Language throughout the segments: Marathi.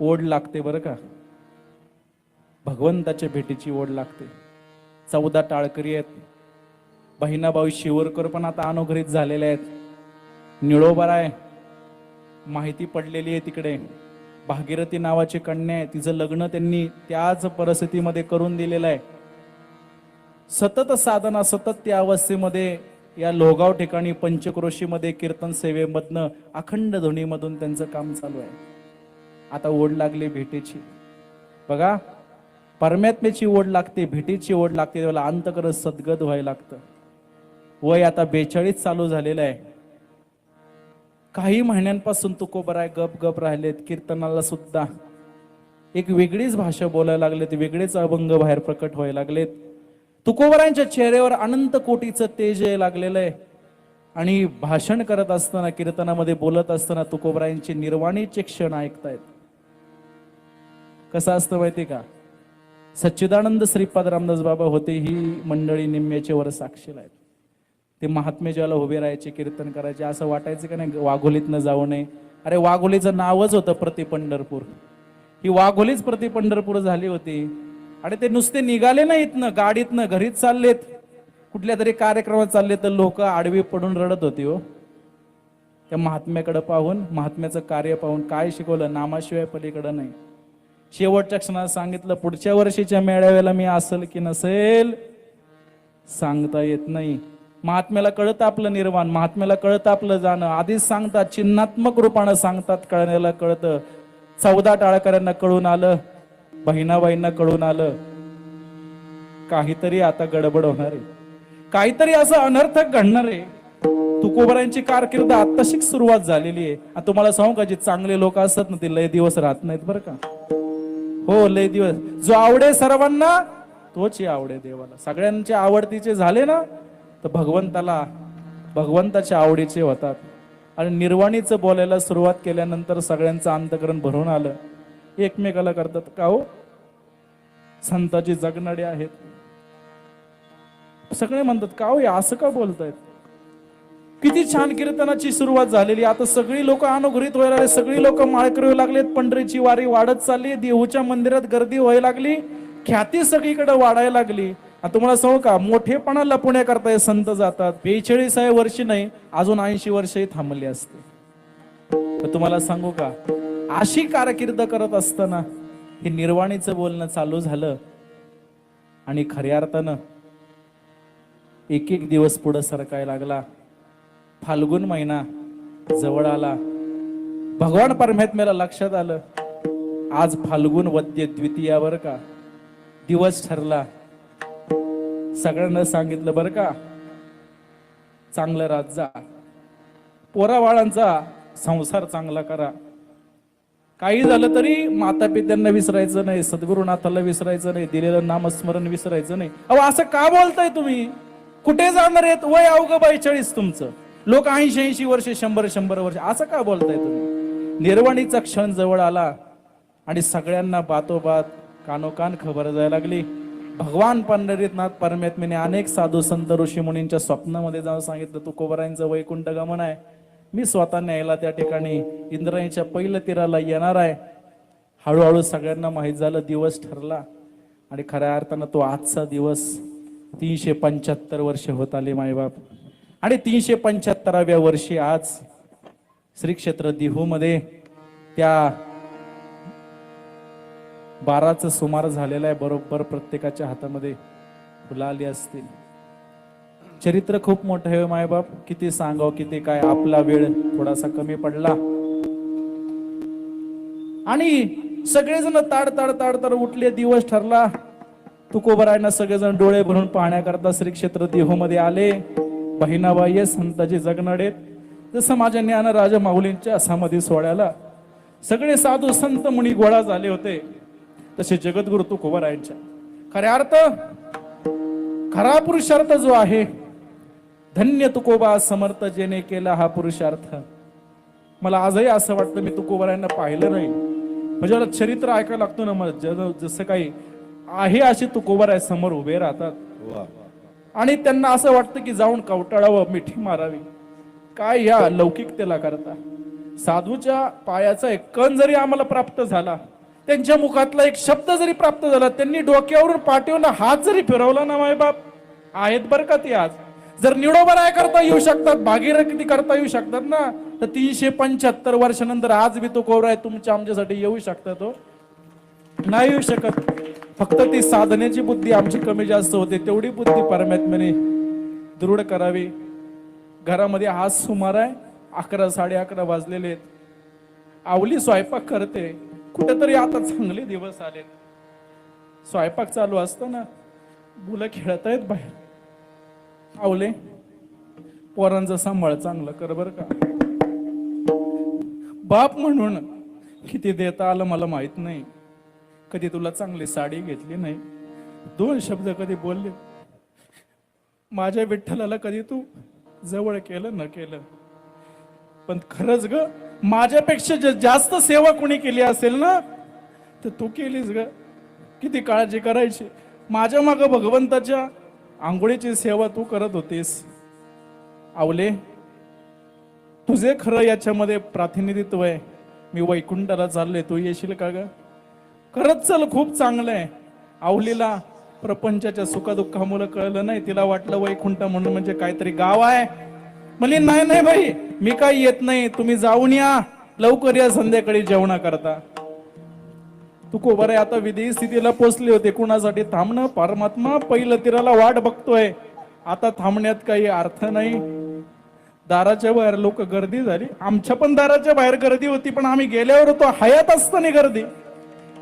ओढ लागते बरं का? भगवंताच्या भेटीची ओढ लागते. चौदा टाळकरी आहेत. बहिणाबाई शिवरकर पण आता अनुग्रहित झालेले आहेत. निळोबार आहे. माहिती पडलेली आहे तिकडे. भागीरथी नावाची कन्या आहे. तिचं लग्न त्यांनी त्याच परिस्थितीमध्ये करून दिलेलं आहे. सतत साधना सतत त्या अवस्थेमध्ये या लोगाव ठिकाणी पंचक्रोशीमध्ये कीर्तन सेवेमधनं अखंड ध्वनीमधून त्यांचं काम चालू आहे. आता ओढ लागली भेटीची. बघा परमात्म्याची ओढ लागते भेटीची ओढ लागते त्याला अंतकर सद्गत व्हायला लागतं. वय आता बेचाळीस चालू झालेलं आहे. काही महिन्यांपासून तुकोबराय आहे गप गप राहिलेत कीर्तनाला सुद्धा. एक वेगळीच भाषा बोलायला लागलेत वेगळेच अभंग बाहेर प्रकट व्हायला लागलेत. तुकोबरांच्या चेहऱ्यावर अनंत कोटीचं तेज यायला लागलेलं आहे. आणि भाषण करत असताना कीर्तनामध्ये बोलत असताना तुकोबरायांचे निर्वाणीचे क्षण ऐकतायत. कसं असतं माहिती का? सच्चिदानंद श्रीपाद रामदास बाबा होते ही मंडळी निम्म्याचे वर साक्षीला आहेत. ते महात्मे ज्याला उभे राहायचे कीर्तन करायचे असं वाटायचं का नाही वाघोलीतनं जाऊ नये. अरे वाघोलीचं नावच होतं प्रति पंढरपूर. ही वाघोलीच प्रति पंढरपूर झाली होती. आणि ते नुसते निघाले नाही इथनं गाडीतनं घरीच चाललेत. कुठल्या तरी कार्यक्रमात चालले तर लोक आडवी पडून रडत होती हो. त्या महात्म्याकडे पाहून महात्म्याचं कार्य पाहून काय शिकवलं? नामाशिवाय पलीकडं नाही. शेवटच्या क्षणात सांगितलं पुढच्या वर्षीच्या मेळाव्याला मी असेल की नसेल? सांगता येत नाही. महात्म्याला कळतं आपलं निर्वाण महात्म्याला कळत आपलं जाणं. आधीच सांगतात चिन्हात्मक रूपानं सांगतात कळण्याला कळतं. चौदा टाळकऱ्यांना कळून आलं बहिणाबाईंना कळून आलं. काहीतरी आता गडबड होणार आहे. काहीतरी असं अनर्थक घडणार आहे. तुकोबरांची कारकीर्द आत्ताशीच सुरुवात झालेली आहे. आणि तुम्हाला सांगू का जे चांगले लोक असतात ना ते लय दिवस राहत नाहीत बरं का? हो लय दिवस. जो आवडे सर्वांना तोच आवडे देवाला. सगळ्यांचे आवडतीचे झाले ना तर भगवंताला भगवंताच्या आवडीचे होतात. आणि निर्वाणीचं बोलायला सुरुवात केल्यानंतर सगळ्यांचं अंतकरण भरून आलं. एकमेकाला करतात का हो? संताची जगणाडे आहेत. सगळे म्हणतात का हो? असं का बोलतायत? किती छान कीर्तनाची सुरुवात झालेली. आता सगळी लोक अनुग्रहित व्हायला लागले सगळी लोक माळकरी लागलेत पंढरीची वारी वाढत चालली देहूच्या मंदिरात गर्दी व्हायला लागली ख्याती सगळीकडे वाढायला लागली. आता तुम्हाला सांगू का मोठेपणा लपवण्याकरता हे संत जातात. बेचाळीसाव्या वर्षी नाही अजून ऐंशी वर्षही थांबली असते तर तुम्हाला सांगू का अशी कारकीर्द करत असताना हे निर्वाणीचं बोलणं चालू झालं आणि खऱ्या अर्थानं एक एक दिवस पुढं सरकायला लागला. फाल्गुन महिना जवळ आला. भगवान परमात्म्याला लक्षात आलं. आज फाल्गुन वद्य द्वितीयावर का? दिवस ठरला. सगळ्यांना सांगितलं बरं का? चांगलं रात जा. पोराबाळांचा संसार चांगला करा. काही झालं तरी माता पित्यांना विसरायचं नाही सद्गुरुनाथाला विसरायचं नाही दिलेलं नामस्मरण विसरायचं नाही. अहो असं का बोलताय तुम्ही? कुठे जाणार आहेत? वय अवघ बेचाळीस तुमचं. लोक ऐंशी ऐंशी वर्ष शंभर शंभर वर्ष असं का बोलताय तुम्ही? निर्वाणीचा क्षण जवळ आला आणि सगळ्यांना बातोबात कानोकान खबर जायला लागली. भगवान पंढरीनाथ परमात्म्याने अनेक साधू संत ऋषी मुनींच्या स्वप्नामध्ये जाऊन सांगितलं तू कोबरांचं वैकुंठ गमन आहे. मी स्वतः न्यायला त्या ठिकाणी इंद्रायणीच्या पहिल्या तीराला येणार आहे. हळूहळू सगळ्यांना माहीत झालं दिवस ठरला. आणि खऱ्या अर्थानं तो आजचा दिवस तीनशे पंच्याहत्तर वर्ष होत आले मायबाप. आणि तीनशे पंच्याहत्तराव्या वर्षी आज श्री क्षेत्र दिहूमध्ये त्या बाराचं सुमार झालेलं आहे. बरोबर प्रत्येकाच्या हातामध्ये फुलं आली असतील. चरित्र खूप मोठं आहे हो मायबाप. किती सांगाव किती काय? आपला वेळ थोडासा कमी पडला. आणि सगळेजण ताड ताड ताड ताड उठले दिवस ठरला. तुकोबरायना सगळेजण डोळे भरून पाहण्याकरता श्री क्षेत्र देहूमध्ये आले. बहिणाबाई संताजी जगनाडे जसं माझ्या ज्ञान राजा माऊलींच्या समाधी सोहळ्याला सगळे साधू संत मुनी गोळा झाले होते तसे जगद्गुरु तुकोबरायांच्या. खऱ्या अर्थ खरा पुरुषार्थ जो आहे धन्य तुकोबा समर्थ जेने केला हा पुरुषार्थ. मला आजही असं वाटतं मी तुकोबरायांना पाहिलं नाही. म्हणजे मला चरित्र ऐकायला लागतो ना मला ज- जसं काही आहे असे तुकोबर आहे समोर उभे राहतात. आणि त्यांना असं वाटतं की जाऊन कवटाळावं मिठी मारावी. काय या लौकिकतेला करता? साधूच्या पायाचा एक कण जरी आम्हाला प्राप्त झाला त्यांच्या मुखातला एक शब्द जरी प्राप्त झाला त्यांनी डोक्यावरून पाठीवरला हात जरी फिरवला ना माय बाप? आहेत बरं का ते आज? जर निडोबराय करता येऊ शकतात भागीरथी करता येऊ शकतात ना तर तीनशे पंच्याहत्तर वर्षानंतर आज बी तो कोवराय तुमच्या आमच्यासाठी येऊ शकतात तो. नाही येऊ शकत. फक्त ती साधनेची बुद्धी आमची कमी जास्त होते तेवढी बुद्धी परमात्म्याने दृढ करावी. घरामध्ये आज सुमार आहे अकरा साडे अकरा वाजलेले आहेत. आवली स्वयंपाक करते कुठेतरी आता चांगले दिवस आलेत. स्वयंपाक चालू असताना मुलं खेळत आहेत बाहेर. आवले पोरांचा सांभाळ चांगलं कर बर का. बाप म्हणून किती देता आलं मला माहीत नाही. कधी तुला चांगली साडी घेतली नाही? दोन शब्द कधी बोलले? माझ्या विठ्ठलाला कधी तू जवळ केलं न केलं? पण खरंच ग माझ्यापेक्षा जे जास्त सेवा कोणी केली असेल ना तर तू केलीस ग. किती काळजी करायची? माझ्या माग भगवंताच्या आंघोळीची सेवा तू करत होतीस. आवले तुझे खरं याच्यामध्ये प्रातिनिधित्व आहे. मी वैकुंठाला चाललोय. तू येशील का ग? खरंच चल खूप चांगलं आहे. आवलीला प्रपंचाच्या सुखदुःखामुळे कळलं नाही. तिला वाटलं वैकुंठ म्हणून म्हणजे काहीतरी गाव आहे. म्हणजे नाही नाही भाई मी काही येत नाही. तुम्ही जाऊन या. लवकर या संध्याकाळी जेवणा करता तू कोबर आहे. आता विधी स्थितीला पोचले होते. कुणासाठी थांबणं? परमात्मा पहिलं तिराला वाट बघतोय. आता थांबण्यात काही अर्थ नाही. दाराच्या बाहेर लोक गर्दी झाली. आमच्या पण दाराच्या बाहेर गर्दी होती पण आम्ही गेल्यावर होतो हयात असताना गर्दी.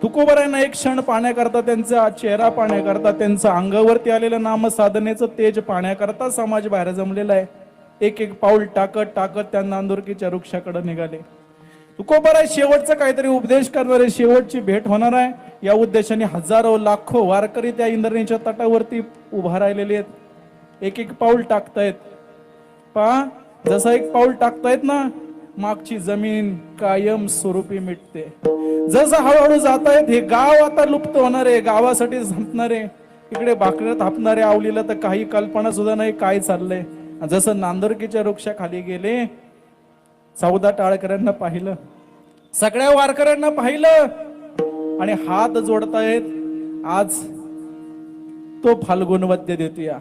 तुकोबरायांना एक क्षण पाहण्याकरता त्यांचा चेहरा पाहण्याकरता त्यांचं अंगावरती आलेलं नाम साधनेचं तेज पाहण्याकरता समाज बाहेर जमलेला आहे. एक एक पाऊल टाकत टाकत त्या नांदुरकीच्या वृक्षाकडे निघाले. तुकोबराय शेवटचा काहीतरी उपदेश करणार आहे. शेवटची भेट होणार आहे. या उद्देशाने हजारो लाखो वारकरी त्या इंद्रणीच्या तटावरती उभा राहिलेले आहेत. एक एक पाऊल टाकतायत. पहा जसं एक पाऊल टाकतायत ना मागची जमीन कायम स्वरूपी मिटते. जसं हळूहळू जात आहेत हे गाव आता लुप्त होणार आहे गावासाठी संपणार आहे इकडे भाकऱ्या थापणारे आवलीला तर काही कल्पना सुद्धा नाही काय चाललंय. जसं नांदुरकीच्या वृक्षाखाली गेले चौदा टाळकऱ्यांना पाहिलं. सगळ्या वारकऱ्यांना पाहिलं. आणि हात जोडतायत आज तो फाल्गुन वद्य देतोया.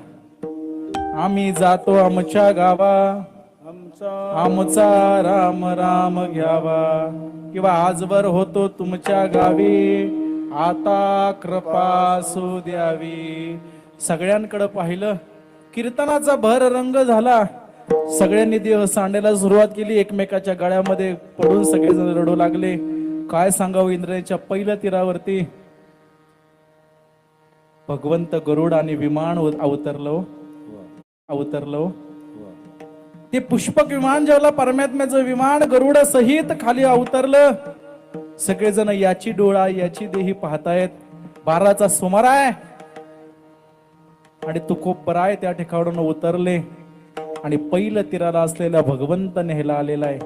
आम्ही जातो आमच्या गावा. आमचा राम राम घ्यावा. किंवा आजवर होतो तुमच्या गावी. आता कृपा असू द्यावी. सगळ्यांकडे पाहिलं कीर्तनाचा भर रंग झाला. सगळ्यांनी देह सांडायला सुरुवात केली. एकमेकाच्या गळ्यामध्ये पडून सगळेजण रडू लागले. काय सांगावं इंद्राच्या पहिल्या तीरावरती? भगवंत गरुड आणि विमान अवतरलो हो. अवतरलो हो. ते पुष्पक विमान ज्याला परमात्म्याचं विमान गरुड सहित खाली अवतरलं. सगळेजण याची डोळा याची देही पाहतायत. बाराचा सुमार आहे. आणि तुकोबराय त्या ठिकाणून उतरले. आणि पहिलं तीराला असलेला भगवंत न्यायला आलेला आहे.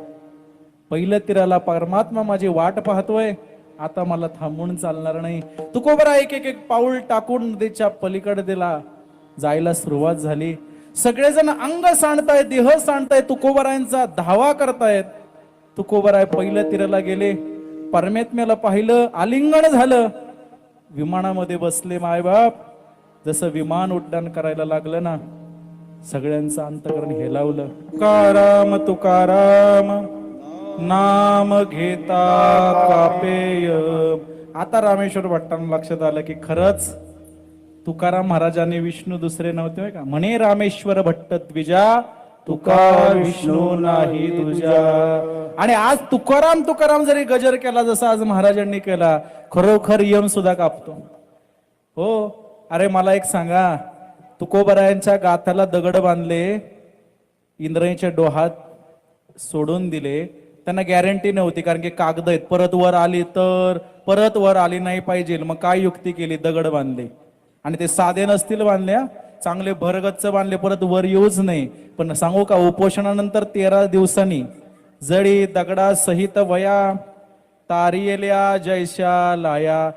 पहिलं तीराला परमात्मा माझी वाट पाहतोय. आता मला थांबून चालणार नाही. तुकोबरा एक एक एक पाऊल टाकून नदीच्या पलीकडे दिला जायला सुरुवात झाली. सगळेजण अंग सांडतायत देह सांडतायत तुकोबरायांचा धावा करतायत. तुकोबराय पहिलं तिराला गेले. परमेत्म्याला पाहिलं आलिंगण झालं. विमानामध्ये बसले मायबाप. जसं विमान उड्डाण करायला लागलं ना सगळ्यांचं अंतकरण हेलावलं तुकाराम तुकाराम नाम घेता कापेय आता रामेश्वर भट्टांना लक्षात आलं की खरंच तुकाराम महाराजांनी विष्णू दुसरे नव्हते का? म्हणे रामेश्वर भट्ट द्विजा तुका विष्णू नाही तुझ्या आणि आज तुकाराम तुकाराम जरी गजर केला जसा आज महाराजांनी केला खरोखर यम सुद्धा कापतो. हो अरे मला एक सांगा. तुकोबरायांच्या गाथाला दगड बांधले इंद्रायणीच्या डोहात सोडून दिले त्यांना गॅरंटी नव्हती कारण की कागद आहेत. परत वर आली तर परत वर आली नाही पाहिजे. मग काय युक्ती केली? दगड बांधले. आणि ते साधे नसतील बांधल्या चांगले भरगच्च बांधले परत वर येऊच नाही. पण सांगू का उपोषणानंतर तेरा दिवसांनी जडी दगडा सहित वया तारियल्या जैशा लाया.